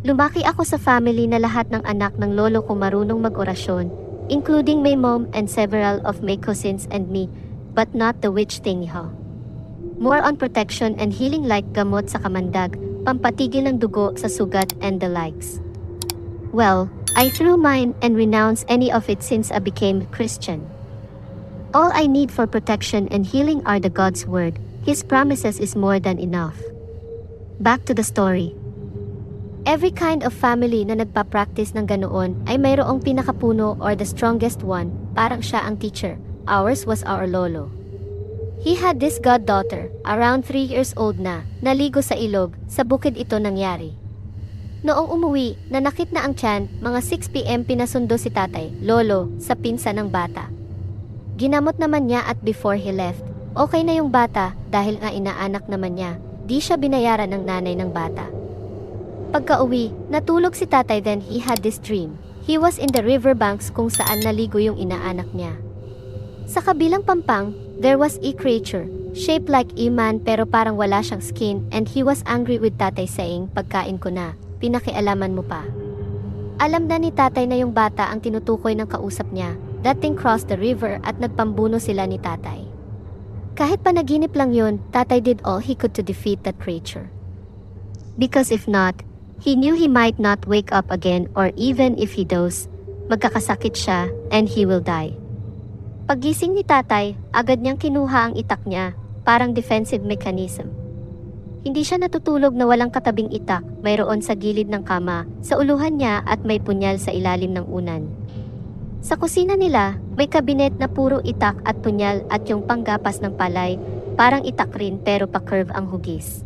Lumaki ako sa family na lahat ng anak ng lolo ko marunong mag-orasyon, including my mom and several of my cousins and me, but not the witch thingy ho. More on protection and healing like gamot sa kamandag, pampatigil ng dugo sa sugat and the likes. Well, I threw mine and renounced any of it since I became Christian. All I need for protection and healing are the God's word. His promises is more than enough. Back to the story. Every kind of family na nagpa-practice ng ganoon ay mayroong pinakapuno or the strongest one, parang siya ang teacher. Ours was our lolo. He had this goddaughter, around 3 years old na, naligo sa ilog, sa bukid ito nangyari. Noong umuwi, nanakit na ang tiyan, mga 6pm pinasundo si tatay, lolo, sa pinsa ng bata. Ginamot naman niya at before he left, okay na yung bata dahil nga inaanak naman niya, di siya binayaran ng nanay ng bata. Pagka-uwi, natulog si tatay then he had this dream. He was in the riverbanks kung saan naligo yung inaanak niya. Sa kabilang pampang, there was a creature, shaped like a man pero parang wala siyang skin and he was angry with tatay saying, pagkain ko na, pinakialaman mo pa. Alam na ni tatay na yung bata ang tinutukoy ng kausap niya, that thing crossed the river at nagpambuno sila ni tatay. Kahit panaginip lang yun, tatay did all he could to defeat that creature. Because if not, he knew he might not wake up again or even if he does, magkakasakit siya and he will die. Paggising ni tatay, agad niyang kinuha ang itak niya, parang defensive mechanism. Hindi siya natutulog na walang katabing itak, mayroon sa gilid ng kama, sa uluhan niya at may punyal sa ilalim ng unan. Sa kusina nila, may kabinet na puro itak at punyal at yung panggapas ng palay, parang itak rin pero pa-curve ang hugis.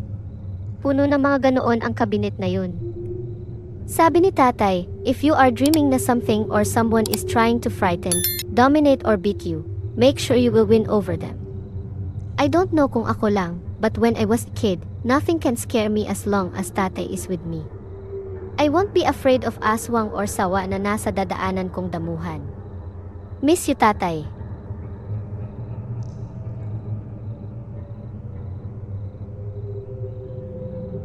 Puno ng mga ganoon ang kabinet na yun. Sabi ni tatay, if you are dreaming na something or someone is trying to frighten, dominate or beat you, make sure you will win over them. I don't know kung ako lang, but when I was a kid, nothing can scare me as long as tatay is with me. I won't be afraid of aswang or sawa na nasa dadaanan kong damuhan. Miss you, tatay.